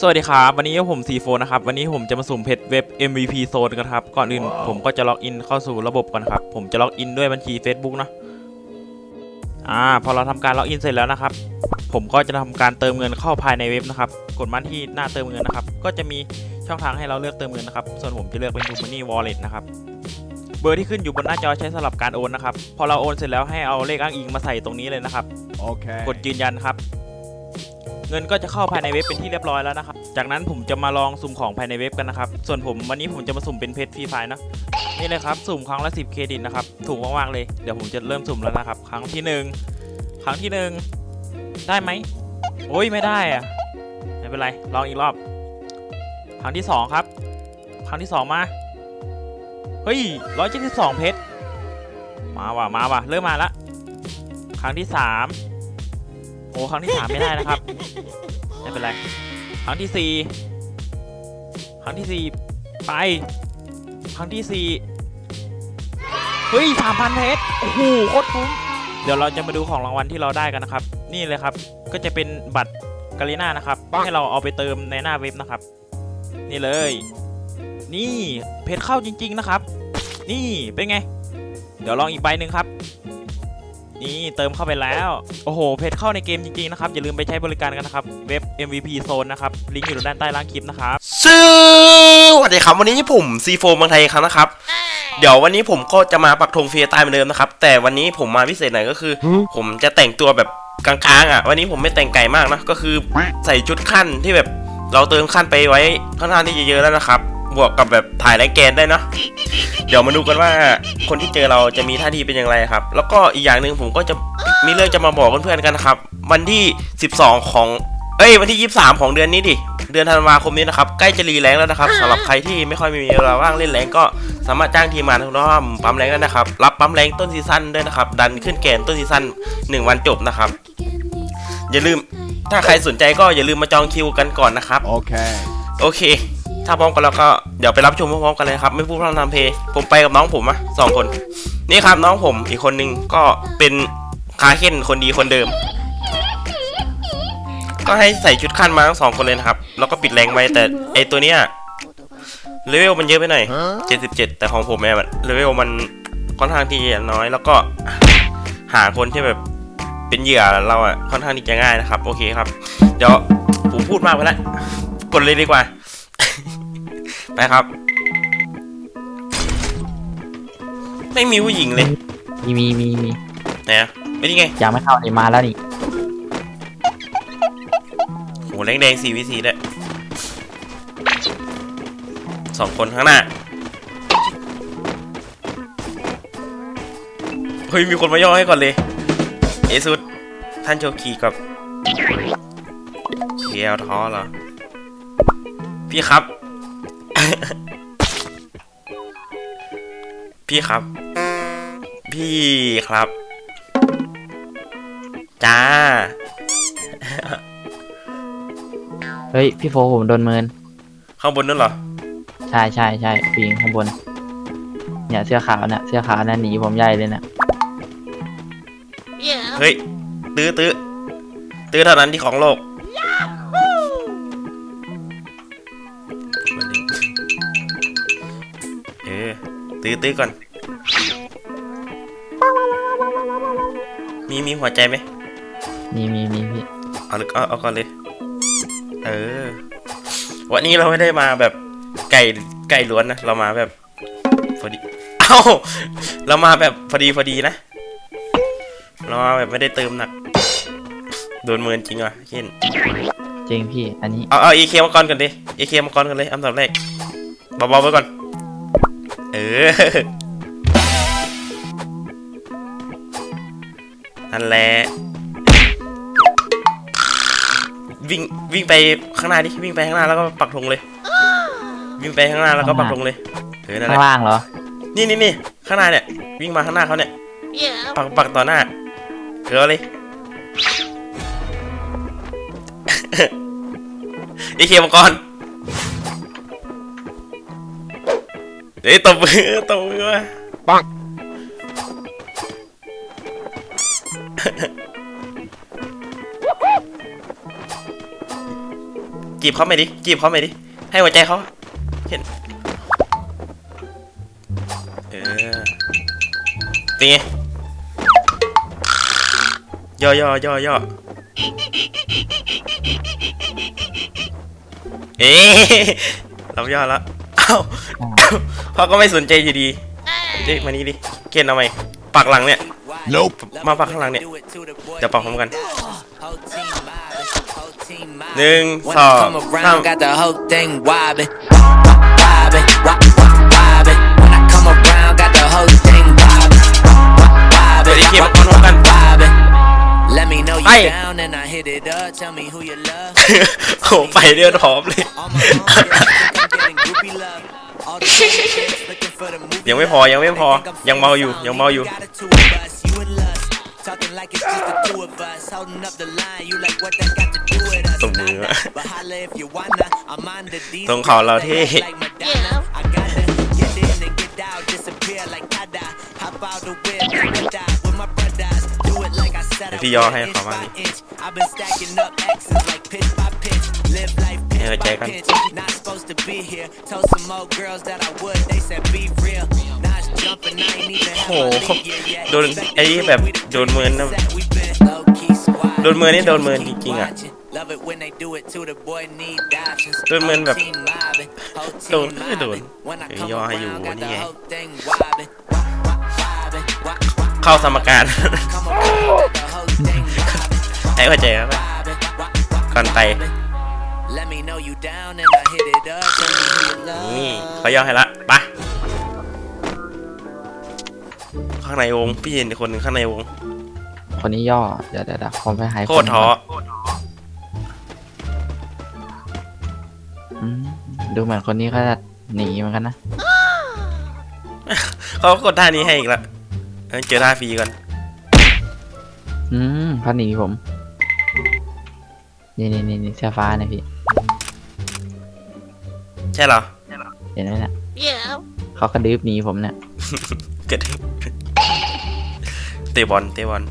สวัสดีครับ วันนี้ผมซีโฟนะครับ วันนี้ผมจะมาสุ่มเพจเว็บ MVP Zone กันครับ ก่อนอื่นผมก็จะล็อกอินเข้าสู่ระบบก่อนครับ ผมจะล็อกอินด้วยบัญชี Facebook เนอะอ่าพอเราทำการล็อกอินเสร็จแล้วนะครับ ผมก็จะทำการเติมเงินเข้าภายในเว็บนะครับ กดมาที่หน้าเติมเงินนะครับ ก็จะมีช่องทางให้เราเลือกเติมเงินนะครับ ส่วนผมจะเลือกเป็น t ู Money Wallet นะครับ เบอร์ที่ขึ้นอยู่บนหน้าจอใช้สำหรับการโอนนะครับ พอเราโอนเสร็จแล้วให้เอาเลขอ้างอิงมาใส่ตรงนี้เลยนะครับ Okay. กดยืนยันครับ เงินก็จะเข้าภายในเว็บเป็นที่เรียบร้อยแล้วนะครับ จากนั้นผมจะมาลองสุ่มของภายในเว็บกันนะครับ ส่วนผมวันนี้ผมจะมาสุ่มเป็นเพชรฟรีไฟล์นะนี่เลยครับสุ่มครั้งละ 10 เครดิตนะครับ ถูกมากๆเลย เดี๋ยวผมจะเริ่มสุ่มแล้วนะครับ ครั้งที่หนึ่งครั้งที่หนึ่งได้ไหมโอ้ยไม่ได้อะไม่เป็นไร ลองอีกรอบ ครั้งที่สองครับ ครั้งที่สองมา เฮ้ยร้อยเจ็ดสิบสองเพชร มาว่ะ มาว่ะ เริ่มมาละ ครั้งที่สามโอ้ ครั้งที่สามไม่ได้นะครับ เป็นไร ครั้งที่สี่ครั้งที่สี่ไป ครั้งที่สี่เฮ้ยสามพันเพชรโอ้โหโคตรคุ้มเดี๋ยวเราจะมาดูของรางวัลที่เราได้กันนะครับ นี่เลยครับ ก็จะเป็นบัตรกาลิน่านะครับ ให้เราเอาไปเติมในหน้าเว็บนะครับ นี่เลย นี่เพชรเข้าจริง ๆนะครับ นี่เป็นไง เดี๋ยวลองอีกใบหนึ่งครับ นี่เติมเข้าไปแล้ว โอ้โห เพจเข้าในเกมจริงๆนะครับ อย่าลืมไปใช้บริการกันนะครับ เว็บ MVP Zone นะครับ ลิงก์อยู่ด้านใต้ล่างคลิปนะครับสวัสดีครับ วันนี้ผมซีโฟเมืองไทยอีกครั้งนะครับ เดี๋ยววันนี้ผมก็จะมาปักธงเฟียร์ตายเหมือนเดิมนะครับ แต่วันนี้ผมมาพิเศษหน่อยก็คือ ผมจะแต่งตัวแบบกลางๆอะ วันนี้ผมไม่แต่งไก่มากนะ ก็คือใส่ชุดขั้นที่แบบเราเติมขั้นไปไว้ค่อนข้างที่จะเยอะแล้วนะครับ บวกกับแบบถ่ายแรงแกนได้เนาะเดี๋ยวมาดูกันว่าคนที่เจอเราจะมีท่าทีเป็นอย่างไรครับ แล้วก็อีกอย่างหนึ่งผมก็จะมีเรื่องจะมาบอกเพื่อนๆกันนะครับ วันที่ 12 ของ เอ้ย วันที่ 23 ของเดือนนี้ดิ เดือนธันวาคมนี้นะครับ ใกล้จะรีแรงแล้วนะครับสำหรับใครที่ไม่ค่อยมีเวลาว่างเล่นแรงก็สามารถจ้างทีมงานทุกท่อมปั๊มแรงได้นะครับ รับปั๊มแรงต้นซีซั่นด้วยนะครับ ดันขึ้นแกนต้นซีซั่น1 วันจบนะครับ อย่าลืม ถ้าใครสนใจก็อย่าลืมมาจองคิวกันก่อนนะครับ Okay. โอเค ถ้าพร้อมกันแล้วก็เดี๋ยวไปรับชมพร้อมๆกันเลยครับ ไม่พูดพร่ำทำเพลงผมไปกับน้องผมอะสองคน นี่ครับน้องผมอีกคนนึงก็เป็นคาเค้นคนดีคนเดิม ก็ให้ใส่ชุดขั้นมาทั้งสองคนเลยนะครับ แล้วก็ปิดแรงไว้แต่ไอตัวเนี้ยเลเวลมันเยอะไปหน่อย 77 แต่ของผมเนี่ยเลเวลมันค่อนข้างที่จะน้อย แล้วก็หาคนที่แบบเป็นเหยื่อเราอะค่อนข้างที่จะง่ายนะครับ โอเคครับ เดี๋ยวผมพูดมากไปแล้วกดเลยดีกว่า ไปครับ ไม่มีผู้หญิงเลยมีมีมีมีไหนอะไม่นี่ไงยังไม่เข้านี่มาแล้วนี่โหแดงแดงสีวีสีด้วยสองคนข้างหน้า เฮ้ย มีคนมาย่อให้ก่อนเลย เอซุด ท่านโชคีกับเทียวท้อเหรอ พี่ครับ พี่ครับ พี่ครับ จ้า เฮ้ย พี่โฟผมโดนเมิน ข้างบนนั่นเหรอ ใช่ใช่ใช่ผู้หญิงข้างบน เนี่ยเสื้อขาวเนี่ยเสื้อขาวนั่นหนีผมใหญ่เลยเนี่ยเฮ้ย ตื้อตื้อตื้อเท่านั้นที่ของโลก ตื้อตื้อก่อน มีมีหัวใจไหมมีมีมีพี่เอาเลยเอาเอาก่อนเลย เออ วันนี้เราไม่ได้มาแบบไก่ไก่ล้วนนะ เรามาแบบพอดี เอ้า เรามาแบบพอดีพอดีนะ เรามาแบบไม่ได้เติมหนัก โดนเมินจริงว่ะเช่นจริงพี่ อันนี้ เอาเอาเอเคมาก่อนกันดิเอเคมาก่อนกันเลย อันดับแรกเบาๆไว้ก่อน เออ นั่นแหละ วิ่งวิ่งไปข้างหน้าดิ วิ่งไปข้างหน้าแล้วก็ปักธงเลย วิ่งไปข้างหน้าแล้วก็ปักธงเลย เออ นั่นแหข้างละ ล่างเหรอ นี่นี่นี่ข้างหน้าเนี่ย วิ่งมาข้างหน้าเขาเนี่ยปักปักต่อหน้าเกลือเลย ไอเคมังกร เฮ้ยตบมือตบมือมาปังจีบเขาไม่ดิจีบเขาไม่ดิ ให้หัวใจเขาเห็นเออเป็นไงย่อย่อย่อย่อเอ๊ะเราย่อแล้ว เอ้าพ่อก็ไม่สนใจอยู่ดีเด็กมานี่ดิ เกณฑ์เอาไหมปักหลังเนี่ย Nope. มาปักข้างหลังเนี่ยเดี๋ยวปักพร้อมกันหนึ่ง When สอง I come สาม around, got the whole thing wobbling, wobbling, wobbling, wobbling. When I come around, got the whole thing wobbling, wobbling, เดี๋ยวนี้เกมมันพร้อมกัน wobbling. Let me know you Hey. down and I hit it up. Tell me who you love. โอ้ไปเดือดหอมเลย All my homies think I'm getting groupie love. All the same chicks looking for the movie ยังไม่พอยังไม่พอยังเมาอยู่ยังเมาอยู่ Got it, two of us, you and us. Talking like it's just the two of us. Holding up the line, you like what that got to do with us? ตบมือ Nada. But holla if you wanna. I'm on the D. ตรงเขาเราเท่ Like Madonna. I gotta get in and get out, disappear like Tada. Hop out the whip, like die เดี๋ยว I พี่ย่อ would, ให้ inch เขาบ้าง by ดิ inch. I've been stacking up X's like pitch by pitch. Live life ให้ pinch หัวใจ by กัน pinch. Not supposed to be here. Told some old girls that I would. They said be real. Now it's jumping. I ain't even โอ้ have โห my lead yet. โดนไอ้นี่แบบโดนเมินนะ We been low key squad. โดนเมินนี่โดนเมินจริงๆอะ Love it when they do it to the boy need options. โดนเมินแบบ Whole team mobbing, whole โดน team ไม่โดน mobbing. When I เดี๋ยว come ย่อให้อยู่ around, got นี่ the ไง เข้าสมการ Come around, got the whole thing wobbing, ให้หัวใจครับ wobbing, wop, wop, ก่อนไป Let me know you down and I hit it up. Tell me who you นี่ love. เขาย่อให้ละไปข้างในวง พี่เห็นคนหนึ่งข้างในวง คนนี้ย่อ เดี๋ยวเดี๋ยวเดี๋ยวผมไปหายโคตรท้ออืมดูเหมือนคนนี้เขาจะหนีเหมือนกันนะ เขากดท่านี้ให้อีกแล้ว เออเจอท่าฟรีก่อนอืมเขาหนีผม นี่นี่นี่นี่เสื้อฟ้าเนี่ยพี่ ใช่เหรอ เห็นไหมเนี่ยเขากระดืบหนีผมเนี่ยเกิดเตะบอลเตะบอล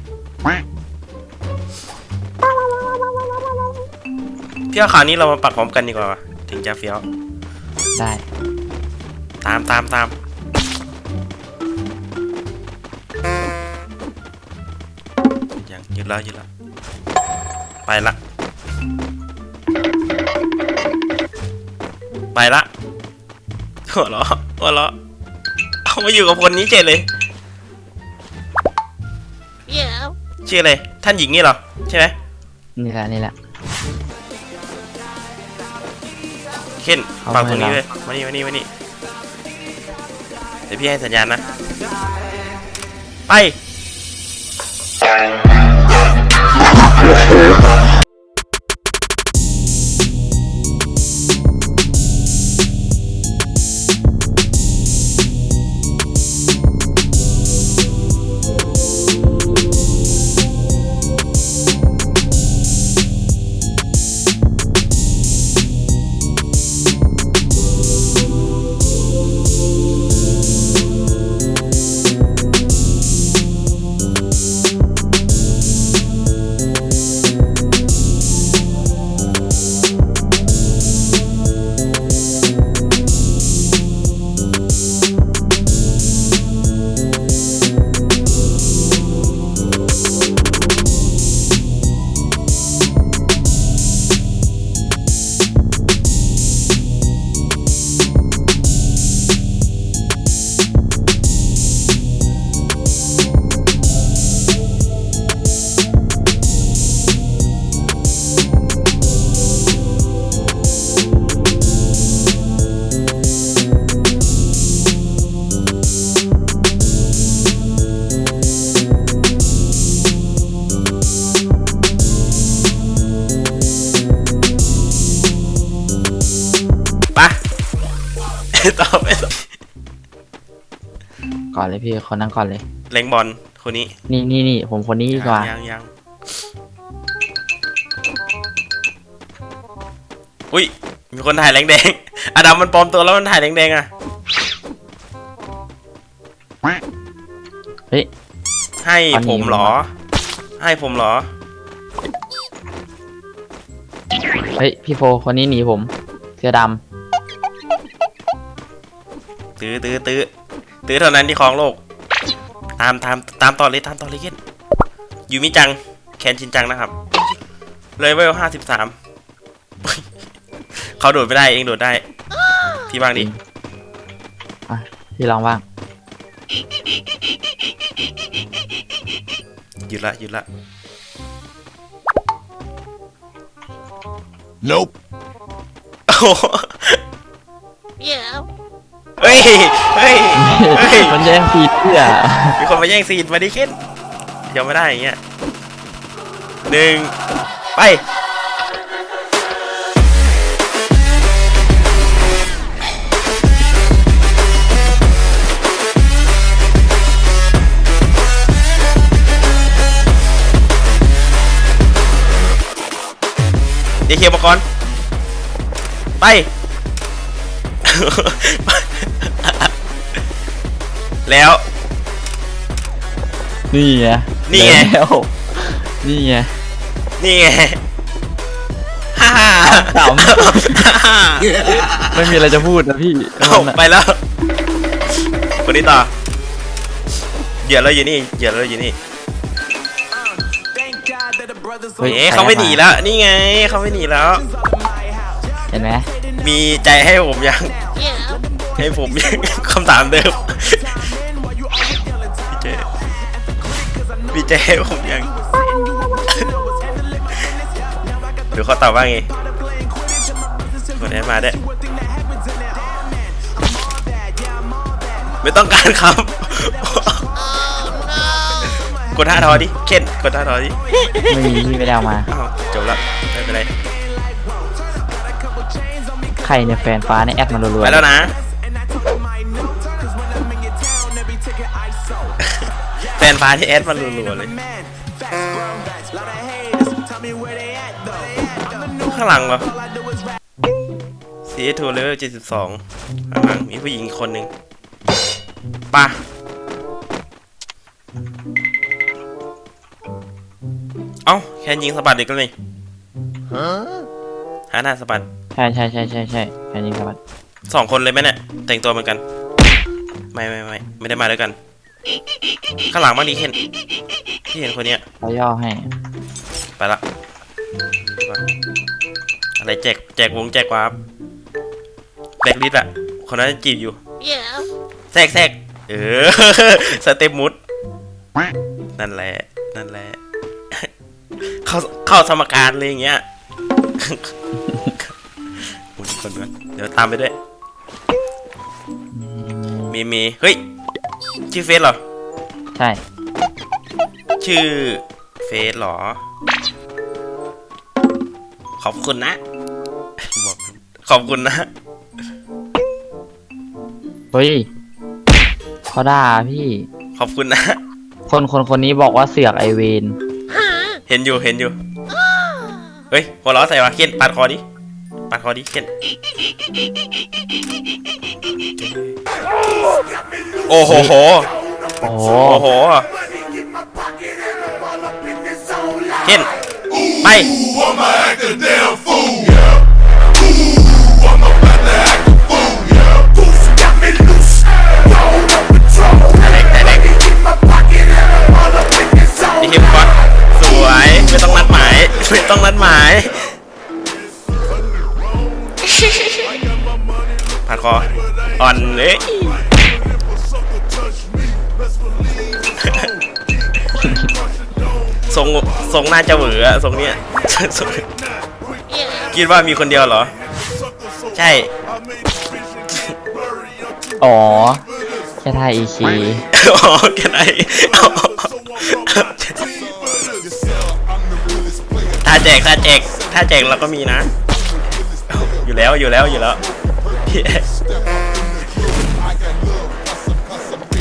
พี่ว่าคราวนี้เรามาปักพร้อมกันดีกว่าวะถึงจะเฟี้ยว ได้ ตามตามตาม ดแล้วหยุดแล้ว ไปละ ไปละหัวเราะหัวเราะเอามาอยู่กับคนนี้เฉยเลยชื่ออะไรท่านหญิงนี่เหรอ ใช่ไหมนี่แหละนี่แหละเข็นเอาปักตรงนี้ไว้เลแล้ยวมานี่มานี่มานี่เดี๋ยวพี่ให้สัญญาณนะ ไปไป Yeah. พี่คนนั้นก่อนเลย เล็งบอลคนนี้นี่นี่นี่ผมคนนี้ดีกว่า ยังยังอุ้ยมีคนถ่ายแรงแดงอดัมมันปลอมตัวแล้วมันถ่ายแรงแดงอะเฮ้ย ให้อันนี้ผมเหรอมันให้ผมเหรอ เฮ้ย พี่โฟคนนี้หนีผม เสื้อดตื้อตื้อตื้อ ตื้อเท่านั้นที่ครองโลก ตามตามตามต่อเลยตามต่อเลยเคนยูมิจัง แคนชินจังนะครับ เลยเวลห้าสิบสามเขาโดดไม่ได้เองโดดได้ พี่บ้างดิำอะพี่ลองบ้างหยุดละหยุดละ Nope. โอ้โหเฮ้ ยเฮ้ยเฮ้ยมันแย่งซีนเสื้อมีคนมาแย่งซีนมาดิเคนยอมไม่ได้อย่างเงี้ยหนึ่งไปเดี๋ยวเคลียร์มาก่อนไป แล้ว นี่ไงนี่ไง แล้วนี่ไง นี่ไงฮ่าฮ่าขำไม่มีอะไรจะพูดนะพี่เอาไปแล้วคนนี้ต่อเหยื่อเราอยู่นี่เหยื่อเราอยู่นี่ Thank God that the brothers เฮ้ยเอ๊ะเขาไม่หนีแล้ว นี่ไงเขาไม่หนีแล้ว เห็นไหมมีใจให้ผมยัง ให้ผมยัง คำถามเดิม มีใจให้ผมยังเดี๋ยวเขาตอบว่าไงคนนี้มาได้วยไม่ต้องการครับ กดท่าทอดิเข็นกดท่าทอดิไม่มีพี่ไม่ได้เอามาอ้าวจบละไม่เป็นไร ใครเนี่ยแฟนฟ้าเนี่ยแอดมารัวๆไปแล้วนะ นฟ้าที่แอดมันรัวๆเลยข้างหลังเหรอ CS2 level 72ข้างหลังมีผู้หญิงอีกคนหนึ่งป่ะเอ้า แค่ยิงสะบัดเด็กแล้วนี่หาหน้าสะบัดใช่ใช่ใช่ใช่ใช่แค่นี้ครับสองคนเลยไหมเนี่ยแต่งตัวเหมือนกัน ไม่ไม่ไม่ไม่ได้มาด้วยกัน ข้างหลังบ้างดีเห็นที่เห็นคนเนี้ยเขาย่อให้ ไปละอะไรแจกแจกวงแจกวาร์ปแบกลิสอะคนนั้นจีบอยู่แทรกแทรกเออสเต็ปมุด นั่นแหละ นั่นแหละ เข้าเข้าสมการเลยอย่างเงี้ยหมุนคนก่อนเดี๋ยวตามไปด้วย มีมีเฮ้ย ชื่อเฟซเหรอ ใช่ ชื่อเฟซเหรอ ขอบคุณนะบอกขอบคุณนะ เฮ้ยเขาด่าพี่ ขอบคุณนะ คนคนคนนี้บอกว่าเสือกไอเวน เห็นอยู่เห็นอยู่ เฮ้ยหัวเราะใส่วะเขียนปัดคอดิ ปัดคอดิเขียนโอ้โหโหโอ้โหโอ้โหเขียนไป ทรงทรงน่าจะเหวออะทรงเนี้ยทรงคิดว่ามีคนเดียวเหรอ ใช่ อ๋อแค่ท่าอีคีอ๋อแค่ไหนถ้าแจกถ้าแจกถ้าแจกเราก็มีนะ อยู่แล้วอยู่แล้วอยู่แล้ว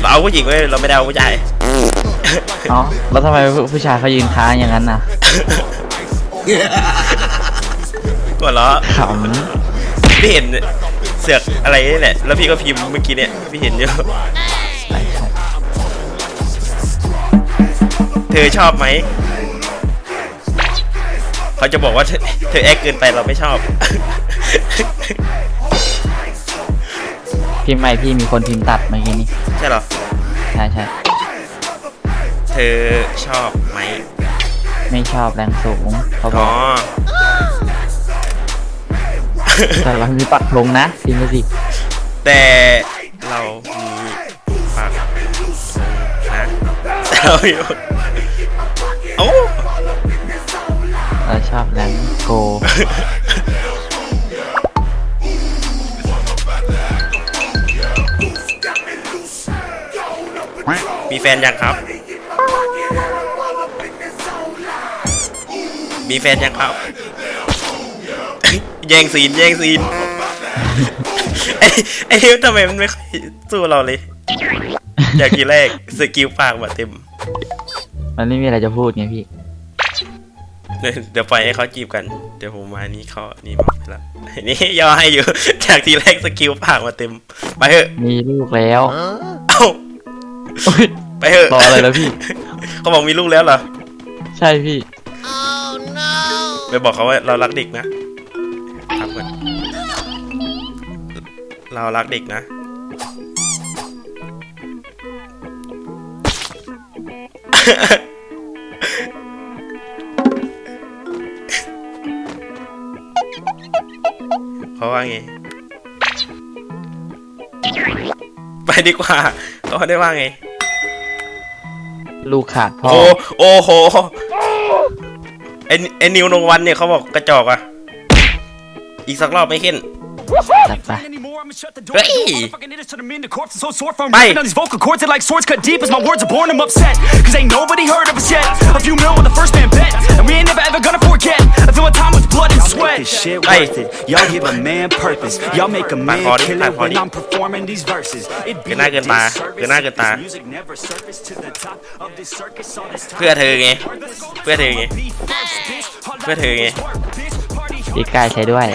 เราเอาผู้หญิงไว้เราไม่ได้เอาผู้ชาย เอ้าแล้วทำไมผู้ผู้ชายเขายืนค้างอย่างนั้นน่ะกดล้อขพี่เห็นเสือกอะไรนี่แหละ แล้วพี่ก็พิมพ์เมื่อกี้เนี่ย พี่เห็นอยู่ำใช่ใช่เธอชอบไหมพเขาจะบอกว่าเธอเธอแอคเกินไปเราไม่ชอบ พิมพ์ไม่พี่มีคนพิมพ์ตัดเมื่อกี้นี้ใช่เหรอ ใช่ใช่ เธอชอบไหมไม่ชอบแรงสูง เขาบอ๋ออกแต่เรามีปักลงนะพิมพ์ไปสิแต่เรามีปากนะแต่เรามีโอ้เราชอบแรงโกมีแฟนยัง มีแฟนยังครับ แย่งซีนแย่งซีน ไอ้ไอ้เฮ้ยทำไมมันไม่ค่อยสู้เราเลย อยากทีแรกสกิลปากมาเต็ม มันไม่มีอะไรจะพูดไงพี่เดี๋ยวเดี๋ยวปล่อยให้เขาจีบกัน เดี๋ยวผมมานี่เขานี่มาแล้วนี่ย่อให้อยู่ จากทีแรกสกิลปากมาเต็ม ไปเถอะมีลูกแล้ว เอ้าอุ๊ยไปเถอะ รออะไรแล้วพี่ เขาบอกมีลูกแล้วเหรอ ใช่พี่ ไปบอกเขาว่าเรารักเด็กนะครับกันเรารักเด็กนะเขาว่าไง ไปดีกว่าเขาได้ว่าไง ลูกขาดพ่อ โอ้โอ้โห ไอไอนิวโนวันเนี่ยเขาบอกกระจอกอะอีกสักรอบไม่ขึ้นจัดไป Hey! Bye. On these vocal cords, they like swords cut deep as my words are born. I'm upset. Cause ain't nobody heard of us yet. A few mil with the first man bet. And we ain't never ever gonna forget. I feel my time with blood and Y'all sweat. make this shit Hey. worth it. Y'all give a man purpose. Y'all make a man party, kill my it when party. I'm performing these verses. It be เกินหน้า a เกินตา disservice. เกินหน้าเกินตา This music never surfaced to the top of this circus all this time. เพื่อเธอไงเพื่อเธอไงเพื่อเธอไงพี่กายใช้ด้วย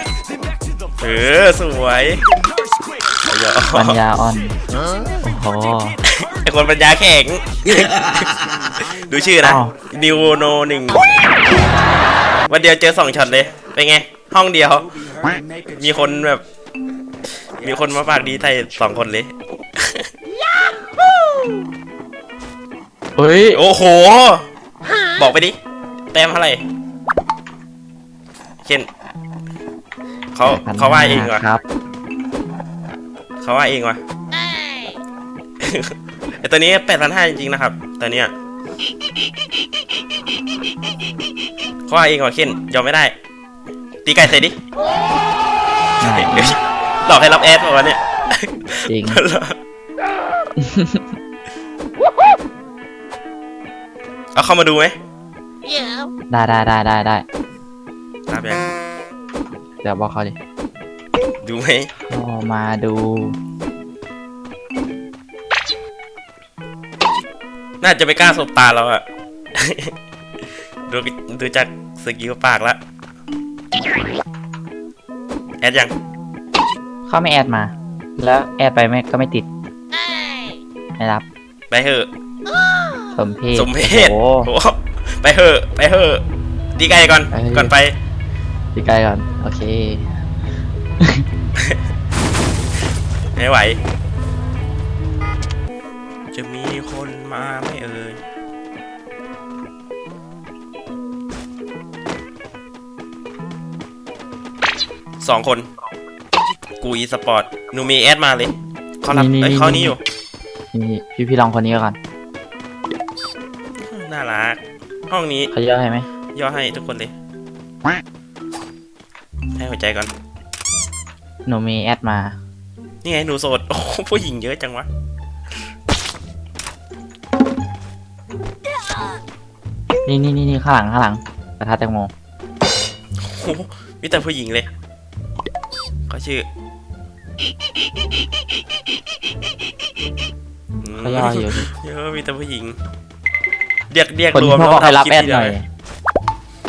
เออ สวย เดี๋ยวปัญญาอ่อน โอ้โห ไอคนปัญญาแข็ง ดูชื่อนะอ้าว นิวโนหนึ่งวันเดียวเจอสองช็อตเลย เป็นไง ห้องเดียว มีคนแบบ มีคนมาฝากดีไทยสองคนเลย เฮ้ย โอ้โห บอกไปดิ แต้มเท่าไหร่ เช่นเขาเขาว่าเองวะครับ เขาว่าเองวะไอตัวนี้แปดพันห้าจริงๆนะครับตัวเนี้ยเขาว่าเองวะเช่นยอมไม่ได้ ตีไก่ใส่ดิไหนเดี๋ยวหลอกให้รับแอดบอกว่าวะเนี่ยจริงเอาเข้ามาดูไหมได้ได้ได้ได้ได้รับยังเดี๋ยวบอกเขาดิ ดูไหมเข้ามาดู น่าจะไม่กล้าสบตาเราอะ ดูดูจากสกิลปากละแอดยัง เขาไม่แอดมา แล้วแอดไปไม่ก็ไม่ติด ไม่รับ ไปเถอะ สมเพศสมเพศโอ้โอ้โหไปเถอะ ไปเถอะตีไก่ก่อน ไปเถอะก่อนไปพี่กายก่อน โอเค ไม่ไหว จะมีคนมาไม่เอ่ยสองคน กูอีสปอร์ตหนูมีแอดมาเลย เขารับนี่เอ้ยนี่เขานี่นี้อยู่ นี่พี่พี่ลองคนนี้ก่อนน่ารัก ห้องนี้ เขาย่อให้ไหมย่อให้ทุกคนเลย ให้หัวใจก่อน หนูมีแอดมา นี่ไงหนูโสด โอ้โหผู้หญิงเยอะจังวะ นี่นี่นี่นี่ข้างหลังข้างหลังกระทะแตงโมโอ้โหมีแต่ผู้หญิงเลยเขาชื่อเขาย่ออยู่พี่เยอะมีแต่ผู้หญิง เรียกเรียกคนรที่วมพ่อบอกให้รับคลิปแอดทีหเดีวน่อย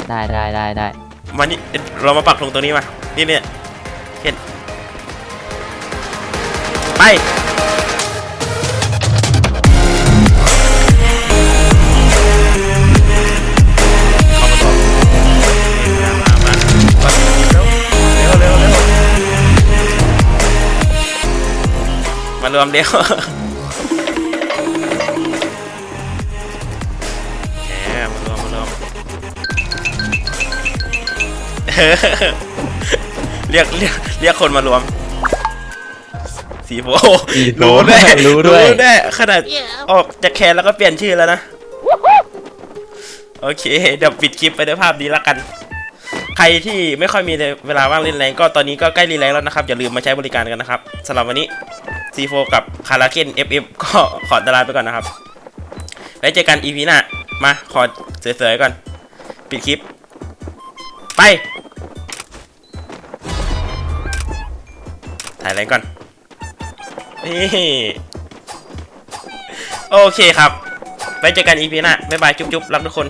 ได้ได้ได้ได้มานี่เอ้ยเรามาปักธงตรงนี้มา นี่เนี่ยเห็น ไปมารวมเร็วแหมมารวมมารวมเรียกเรียกเรียกคนมารวม สีโฟสีโฟรู้ด้วยรู้ด้วยรู้ด้วยขนาดออกจากแคนแล้วก็เปลี่ยนชื่อแล้วนะ โอเค เดี๋ยวปิดคลิปไปด้วยภาพนี้ละกัน ใครที่ไม่ค่อยมีเวลาว่างเล่นแรงก็ตอนนี้ก็ใกล้รีแรงแล้วนะครับ อย่าลืมมาใช้บริการกันนะครับสำหรับวันนี้ C4 กับคาราเคน FF ก็ขอตลาไปก่อนนะครับ แล้วเจอกัน EP หน้า มาขอสวยๆก่อน ปิดคลิป ไป ถ่ายอะไรก่อน นี่โอเคครับ ไว้เจอกันอีพีหน้าบ๊ายบาย จุ๊บๆรักทุกคน